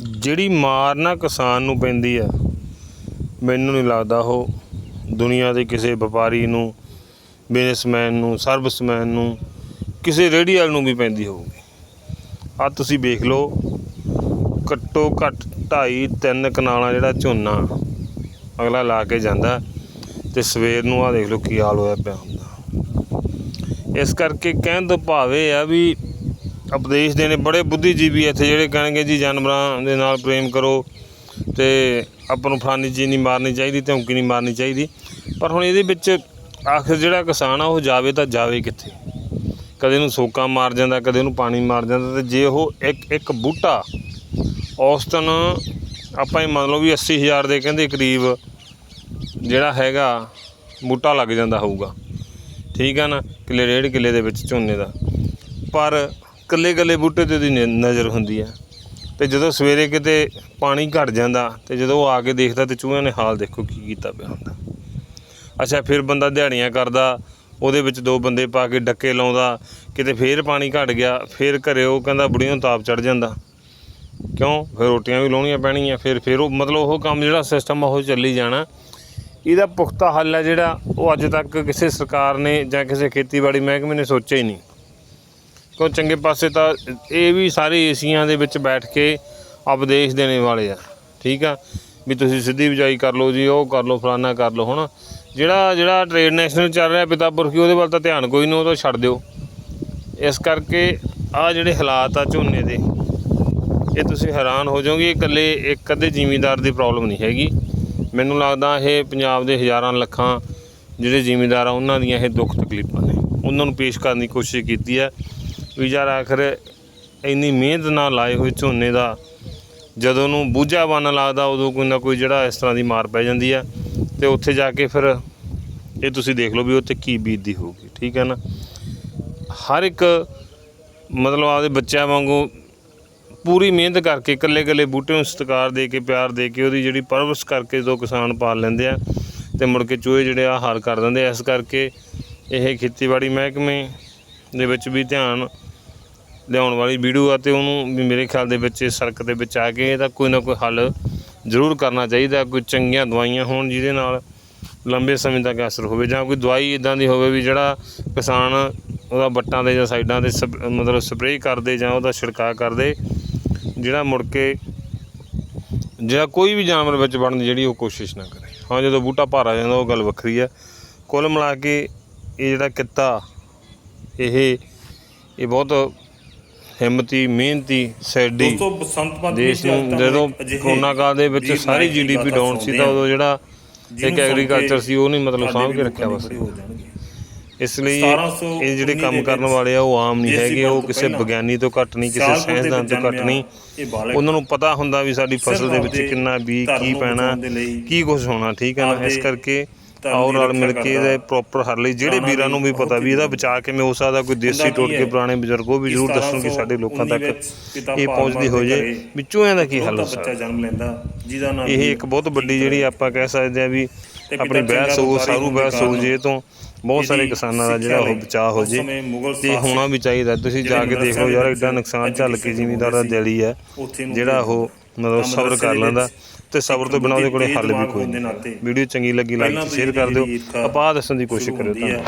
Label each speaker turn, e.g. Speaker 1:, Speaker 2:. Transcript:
Speaker 1: ਜਿਹੜੀ ਮਾਰ ਨਾ ਕਿਸਾਨ ਨੂੰ ਪੈਂਦੀ ਆ, ਮੈਨੂੰ ਨਹੀਂ ਲੱਗਦਾ ਉਹ ਦੁਨੀਆ ਦੇ ਕਿਸੇ ਵਪਾਰੀ ਨੂੰ ਬਿਜ਼ਨਸਮੈਨ ਨੂੰ ਸਰਵਿਸਮੈਨ ਨੂੰ, ਕਿਸੇ ਰੇਹੜੀ ਵਾਲੇ ਨੂੰ ਵੀ ਪੈਂਦੀ ਹੋਊਗੀ। ਆ ਤੁਸੀਂ ਵੇਖ ਲਓ, ਘੱਟੋ ਘੱਟ 2.5 3 ਕਨਾਲਾਂ ਜਿਹੜਾ ਝੋਨਾ ਅਗਲਾ ਲਾ ਕੇ ਜਾਂਦਾ ਤੇ ਸਵੇਰ ਨੂੰ ਆ ਦੇਖ ਲਓ ਕੀ ਹਾਲ ਹੋਇਆ ਪਿਆ ਹੁੰਦਾ। ਇਸ ਕਰਕੇ ਕਹਿਣ ਤੋਂ ਭਾਵੇਂ ਆ ਵੀ ਉਪਦੇਸ਼ ਦੇ ਨੇ ਬੜੇ ਬੁੱਧੀਜੀਵੀ ਇੱਥੇ ਜਿਹੜੇ ਕਹਿਣਗੇ ਜੀ, ਜਾਨਵਰਾਂ ਦੇ ਨਾਲ ਪ੍ਰੇਮ ਕਰੋ ਤੇ ਆਪਾਂ ਨੂੰ ਫਲਾਨੀ ਚੀਜ਼ ਨਹੀਂ ਮਾਰਨੀ ਚਾਹੀਦੀ, ਧਮਕੀ ਨਹੀਂ ਮਾਰਨੀ ਚਾਹੀਦੀ। ਪਰ ਹੁਣ ਇਹਦੇ ਵਿੱਚ ਆਖਿਰ ਜਿਹੜਾ ਕਿਸਾਨ ਆ, ਉਹ ਜਾਵੇ ਤਾਂ ਜਾਵੇ ਕਿੱਥੇ? ਕਦੇ ਨੂੰ ਸੋਕਾ ਮਾਰ ਜਾਂਦਾ, ਕਦੇ ਨੂੰ ਪਾਣੀ ਮਾਰ ਜਾਂਦਾ ਤੇ ਜੇ ਉਹ ਇੱਕ ਇੱਕ ਬੂਟਾ, ਔਸਤਨ, ਆਪਾਂ ਇਹ ਮੰਨ ਲਓ ਵੀ 80000 ਦੇ ਕਹਿੰਦੇ ਕਰੀਬ ਜਿਹੜਾ ਹੈਗਾ, ਬੂਟਾ ਲੱਗ ਜਾਂਦਾ ਹੋਊਗਾ। ਠੀਕ ਆ ਨਾ? ਕਿੱਲੇ ਡੇਢ ਕਿੱਲੇ ਦੇ ਵਿੱਚ ਝੋਨੇ ਦਾ। ਪਰ ਕੱਲੇ ਕੱਲੇ ਬੂਟੇ ਤੇ ਉਹਦੀ ਨ- ਨਜ਼ਰ ਹੁੰਦੀ ਆ। ਤੇ ਜਦੋਂ ਸਵੇਰੇ ਕਿਤੇ ਪਾਣੀ ਘਟ ਜਾਂਦਾ ਤੇ ਜਦੋਂ ਉਹ ਆ ਕੇ ਦੇਖਦਾ ਤੇ ਚੂਹਿਆਂ ਨੇ ਹਾਲ ਦੇਖੋ ਕੀ ਕੀਤਾ ਪਿਆ ਹੁੰਦਾ। ਅੱਛਾ, ਫਿਰ ਬੰਦਾ ਦਿਹਾੜੀਆਂ ਕਰਦਾ, ਉਹਦੇ ਵਿੱਚ ਦੋ ਬੰਦੇ ਪਾ ਕੇ ਡੱਕੇ ਲਾਉਂਦਾ, ਕਿਤੇ ਫੇਰ ਪਾਣੀ ਘਟ ਗਿਆ, ਫੇਰ ਘਰੇ ਉਹ ਕਹਿੰਦਾ ਬੁੜੀਆਂ ਨੂੰ ਤਾਪ ਚੜ ਜਾਂਦਾ। ਕਿਉਂ? ਫਿਰ ਰੋਟੀਆਂ ਵੀ ਲਾਉਣੀਆਂ ਪੈਣਗੀਆਂ, ਫਿਰ ਫਿਰ ਉਹ ਮਤਲਬ ਉਹ ਕੰਮ ਜਿਹੜਾ ਸਿਸਟਮ ਆ ਉਹ ਚੱਲੀ ਜਾਣਾ। ਇਹਦਾ ਪੁਖਤਾ ਹੱਲ ਹੈ ਜਿਹੜਾ ਉਹ ਅੱਜ ਤੱਕ ਕਿਸੇ ਸਰਕਾਰ ਨੇ ਜਾਂ ਕਿਸੇ ਖੇਤੀਬਾੜੀ ਮਹਿਕਮੇ ਨੇ ਸੋਚਿਆ ਹੀ ਨਹੀਂ। ਕਿਉਂ ਚੰਗੇ ਪਾਸੇ ਤਾਂ ਇਹ ਵੀ ਸਾਰੇ ਏਸੀਆਂ ਦੇ ਵਿੱਚ ਬੈਠ ਕੇ ਉਪਦੇਸ਼ ਦੇਣੇ ਵਾਲੇ ਆ, ਠੀਕ ਆ? ਵੀ ਤੁਸੀਂ ਸਿੱਧੀ ਬਿਜਾਈ ਕਰ ਲਓ ਜੀ, ਉਹ ਕਰ ਲਓ, ਫਲਾਨਾ ਕਰ ਲਓ ਹੁਣ ਜਿਹੜਾ ਜਿਹੜਾ ਟ੍ਰੇਡ ਨੈਸ਼ਨਲ ਚੱਲ ਰਿਹਾ ਪਿਤਾ ਪੁਰਖੀ ਉਹਦੇ ਵੱਲ ਤਾਂ ਧਿਆਨ ਕੋਈ ਨਹੀਂ, ਉਹ ਤਾਂ ਛੱਡ ਦਿਓ। ਇਸ ਕਰਕੇ ਆ ਜਿਹੜੇ ਹਾਲਾਤ ਆ ਝੋਨੇ ਦੇ, ਇਹ ਤੁਸੀਂ ਹੈਰਾਨ ਹੋ ਜਾਓਗੇ ਇਕੱਲੇ, ਇੱਕ ਅੱਧੇ ਜ਼ਿਮੀਂਦਾਰ ਦੀ ਪ੍ਰੋਬਲਮ ਨਹੀਂ ਹੈਗੀ। ਮੈਨੂੰ ਲੱਗਦਾ ਇਹ ਪੰਜਾਬ ਦੇ ਹਜ਼ਾਰਾਂ ਲੱਖਾਂ ਜਿਹੜੇ ਜ਼ਿਮੀਂਦਾਰ ਆ, ਉਹਨਾਂ ਦੀਆਂ ਇਹ ਦੁੱਖ ਤਕਲੀਫਾਂ ਨੇ। ਉਹਨਾਂ ਨੂੰ ਪੇਸ਼ ਕਰਨ ਦੀ ਕੋਸ਼ਿਸ਼ ਕੀਤੀ ਹੈ ਵੀ ਯਾਰ ਆਖਰ ਇੰਨੀ ਮਿਹਨਤ ਨਾਲ ਲਾਏ ਹੋਏ ਝੋਨੇ ਦਾ, ਜਦੋਂ ਨੂੰ ਬੂਝਾ ਬਣ ਲੱਗਦਾ, ਉਦੋਂ ਕੋਈ ਨਾ ਕੋਈ ਜਿਹੜਾ ਇਸ ਤਰ੍ਹਾਂ ਦੀ ਮਾਰ ਪੈ ਜਾਂਦੀ ਆ। ਤੇ ਉੱਥੇ ਜਾ ਕੇ ਫਿਰ ਇਹ ਤੁਸੀਂ ਦੇਖ ਲਓ ਵੀ ਉੱਥੇ ਕੀ ਬੀਤਦੀ ਹੋਊਗੀ, ਠੀਕ ਹੈ ਨਾ? ਹਰ ਇੱਕ ਮਤਲਬ ਆਪਦੇ ਬੱਚਿਆਂ ਵਾਂਗੂ ਪੂਰੀ ਮਿਹਨਤ ਕਰਕੇ ਇਕੱਲੇ ਇਕੱਲੇ ਬੂਟੇ ਨੂੰ ਸਤਿਕਾਰ ਦੇ ਕੇ, ਪਿਆਰ ਦੇ ਕੇ ਉਹਦੀ ਜਿਹੜੀ ਪਰਵਰਿਸ਼ ਕਰਕੇ ਜਦੋਂ ਕਿਸਾਨ ਪਾਲ ਲੈਂਦੇ ਆ ਤੇ ਮੁੜ ਕੇ ਚੂਹੇ ਜਿਹੜੇ ਆ ਹਾਲ ਕਰ ਦਿੰਦੇ ਆ। ਇਸ ਕਰਕੇ ਇਹ ਖੇਤੀਬਾੜੀ ਮਹਿਕਮੇ ਦੇ ਵਿੱਚ ਵੀ ਧਿਆਨ ਲਿਆਉਣ ਵਾਲੀ ਵੀਡੀਓ ਆ ਤੇ ਉਹਨੂੰ ਵੀ ਮੇਰੇ ਖਿਆਲ ਦੇ ਵਿੱਚ ਇਸ ਸੜਕ ਦੇ ਵਿੱਚ ਆ ਕੇ ਇਹਦਾ ਕੋਈ ਨਾ ਕੋਈ ਹੱਲ ਜ਼ਰੂਰ ਕਰਨਾ ਚਾਹੀਦਾ, ਕੋਈ ਚੰਗੀਆਂ ਦਵਾਈਆਂ ਹੋਣ ਜਿਹਦੇ ਨਾਲ ਲੰਬੇ ਸਮੇਂ ਤੱਕ ਅਸਰ ਹੋਵੇ ਜਾਂ ਕੋਈ ਦਵਾਈ ਇਦਾਂ ਦੀ ਹੋਵੇ ਵੀ ਜਿਹੜਾ ਕਿਸਾਨ ਉਹਦਾ ਵੱਟਾਂ ਦੇ ਜਾਂ ਸਾਈਡਾਂ ਤੇ ਸਪ- ਮਤਲਬ ਸਪਰੇਅ ਕਰਦੇ ਜਾਂ ਉਹਦਾ ਛਿੜਕਾਅ ਕਰਦੇ, ਜਿਹੜਾ ਮੁੜ ਕੇ ਜਿਹੜਾ ਕੋਈ ਵੀ ਜਾਨਵਰ ਵਿੱਚ ਵੜਨ ਦੀ ਜਿਹੜੀ ਉਹ ਕੋਸ਼ਿਸ਼ ਨਾ ਕਰੇ। ਹਾਂ, ਜਦੋਂ ਬੂਟਾ ਭਾਰਾ ਜਾਂਦਾ, ਉਹ ਗੱਲ ਵੱਖਰੀ ਹੈ ਕੁੱਲ ਮਿਲਾ ਕੇ ਇਹ ਜਿਹੜਾ ਕਿੱਤਾ, ਇਹ ਇਹ ਬਹੁਤ ਹਿੰਮਤੀ ਮਿਹਨਤੀ ਸੈਡੀ
Speaker 2: ਦੋਸਤੋ ਬਸੰਤ ਪੰਚਮੀ
Speaker 1: ਦੇਸ਼ ਨੂੰ ਜਦੋਂ ਕਰੋਨਾ ਕਾਲ ਦੇ ਵਿੱਚ ਸਾਰੀ ਜੀਡੀਪੀ ਡਾਊਨ ਸੀ ਤਾਂ ਉਦੋਂ ਜਿਹੜਾ ਇੱਕ ਐਗਰੀਕਲਚਰ ਸੀ ਉਹ ਨਹੀਂ ਮਤਲਬ ਸਾਂਭ ਕੇ ਰੱਖਿਆ ਬਸ ਇਸ ਲਈ ਇਹ ਜਿਹੜੇ ਕੰਮ ਕਰਨ ਵਾਲੇ ਆ ਉਹ ਆਮ ਨਹੀਂ ਹੈਗੇ ਉਹ ਕਿਸੇ ਵਿਗਿਆਨੀ ਤੋਂ ਘੱਟ ਨਹੀਂ ਕਿਸੇ ਸਾਇੰਸਦਾਨ ਤੋਂ ਘੱਟ ਨਹੀਂ। ਉਹਨਾਂ ਨੂੰ ਪਤਾ ਹੁੰਦਾ ਵੀ ਸਾਡੀ ਫਸਲ ਦੇ ਵਿੱਚ ਕਿੰਨਾ ਬੀ ਕੀ ਪੈਣਾ ਕੀ ਕੁਝ ਹੋਣਾ ਠੀਕ ਹੈ ਨਾ? ਇਸ ਕਰਕੇ ਆਓ ਨਾਲ ਮਿਲ ਕੇ ਇਹਦਾ ਪ੍ਰੋਪਰ ਹੱਲ ਲਈ। ਜਿਹੜੇ ਵੀਰਾਂ ਨੂੰ ਵੀ ਪਤਾ ਵੀ ਇਹਦਾ ਬਚਾ ਕਿਵੇਂ ਹੋ ਸਕਦਾ ਕੋਈ ਦੇਸੀ ਟੋਟਕੇ ਪੁਰਾਣੇ ਬਜ਼ੁਰਗ ਉਹ ਵੀ ਜ਼ਰੂਰ ਦੱਸਣ ਕਿ ਸਾਡੇ ਲੋਕਾਂ ਤੱਕ ਇਹ ਪਹੁੰਚਦੀ ਹੋ। ਜੇ ਵੀ ਚੂਹਿਆਂ ਦਾ ਕੀ ਹੱਲ ਹੋ ਸਕਦਾ?
Speaker 2: ਬੱਚਾ ਜਨਮ ਲੈਂਦਾ ਜਿਹਦਾ ਨਾਮ
Speaker 1: ਇਹ ਇੱਕ ਬਹੁਤ ਵੱਡੀ ਜਿਹੜੀ ਆਪਾਂ ਕਹਿ ਸਕਦੇ ਆ ਵੀ ਆਪਣੀ ਬਹਿਸ ਹੋ ਸਾਰੂ ਬਹਿਸ ਹੋ ਜੇ ਤੋਂ ਬਹੁਤ ਸਾਰੇ ਕਿਸਾਨਾਂ ਦਾ ਜਿਹੜਾ ਉਹ ਬਚਾਅ ਹੋ ਜੇ। ਤੇ ਹੋਣਾ ਵੀ ਚਾਹੀਦਾ। ਤੁਸੀਂ ਜਾ ਕੇ ਦੇਖ ਯਾਰ ਐਡਾ ਨੁਕਸਾਨ ਝੱਲ ਕੇ ਜ਼ਿਮੀਂਦਾਰ ਦਾ ਦਿਲੀ ਹੈ। ਜਿਹੜਾ ਉਹ ਮਤਲਬ ਸਬਰ ਕਰ ਲੈਂਦਾ ਤੇ ਸਬਰ ਤੋਂ ਬਿਨਾਂ ਉਹਦੇ ਕੋਲੇ ਹੱਲ ਵੀ ਕੋਈ ਨਹੀਂ। ਵੀਡੀਓ ਚੰਗੀ ਲੱਗੀ ਲਾਈਕ ਸ਼ੇਅਰ ਕਰ ਦਿਓ। ਆਪਾਂ ਆਹ ਦੱਸਣ ਦੀ ਕੋਸ਼ਿਸ਼ ਕਰਿਓ ਧੰਨਵਾਦ